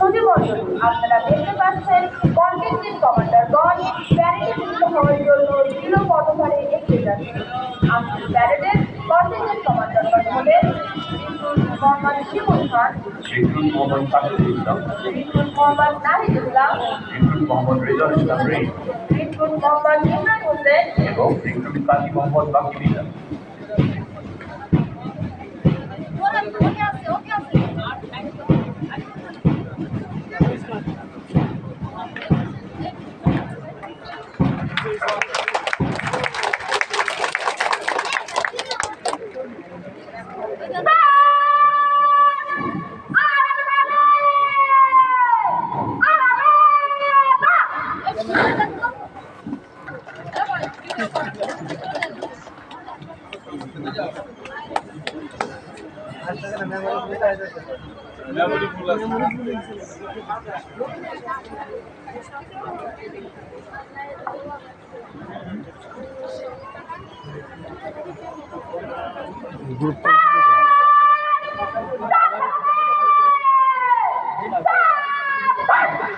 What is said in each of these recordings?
প্রতিবছর আপনারা দেখতে পাচ্ছেন কন্টেন্টের কমান্ডারগণ প্যারেডে মুক্ত হওয়ার জন্য দৃঢ় পদভারে এগিয়ে যাচ্ছে আজকের প্যারেডের কন্টেন্টের কমান্ডারগণ হলেন মোহাম্মদ শিমুল খান। মোহাম্মদ সাকিব ইসলাম? মোহাম্মদ নাহিদ এবং Grupo.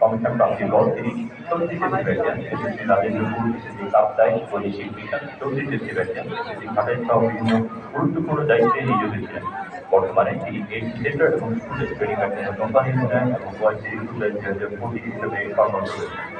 কমিশন প্রাপ্তি পর তিনি চৌত্রিশে পেয়েছেন। এসএসসি রাজেন্দ্রপুর এসএসসি কাপ্তাই গুরুত্বপূর্ণ দায়িত্বে নিয়োজিত ছিলেন। বর্তমানে তিনি এই থিয়েটার এবং স্কুলের ট্রেনিং কোম্পানি এবং ওয়াইসি পঁচিশ হিসেবে কর্মরত রয়েছেন।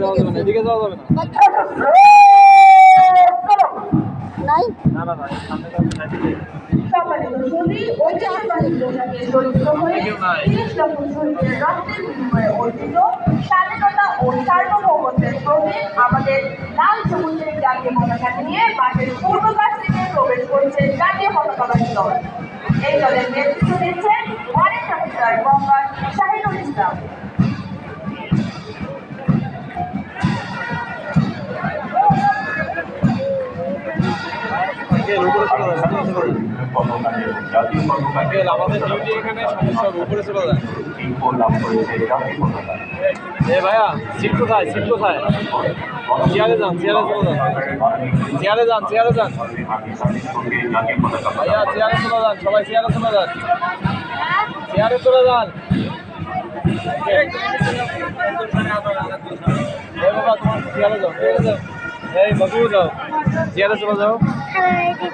যাবে না যাবে না নাই সম্মানিত সুধী ঐতিহ্যবাহী পোশাকে জড়িত হয়ে তিরিশ লক্ষ শহীদের ও সার্বভৌমত্বের প্রতীক আমাদের লাল সবুজের জাতীয় পতাকাকে নিয়ে মাঠের পূর্ব প্রবেশ করছে জাতীয় পতাকাবাহী দল। এই দলের নেতৃত্ব দিচ্ছেন ওয়ারেন্ট অফিসার মোহাম্মদ শাহিদুল ইসলাম। এ ভাইয়া, সিট কোথায়? চেয়ারে যান চেয়ারে চলে চেয়ারে যান চেয়ারে যান। ভাইয়া চেয়ারে চলে যান, সবাই চেয়ারে চলে যান। চেয়ারে চলে যান। চেয়ারে যাও যাও। এই বাবু যাও। চেয়ারে চলে যাও।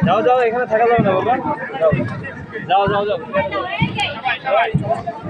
যাও যাও এখানে থাকা যাবে না বাবা। যাও যাও যাও। যাও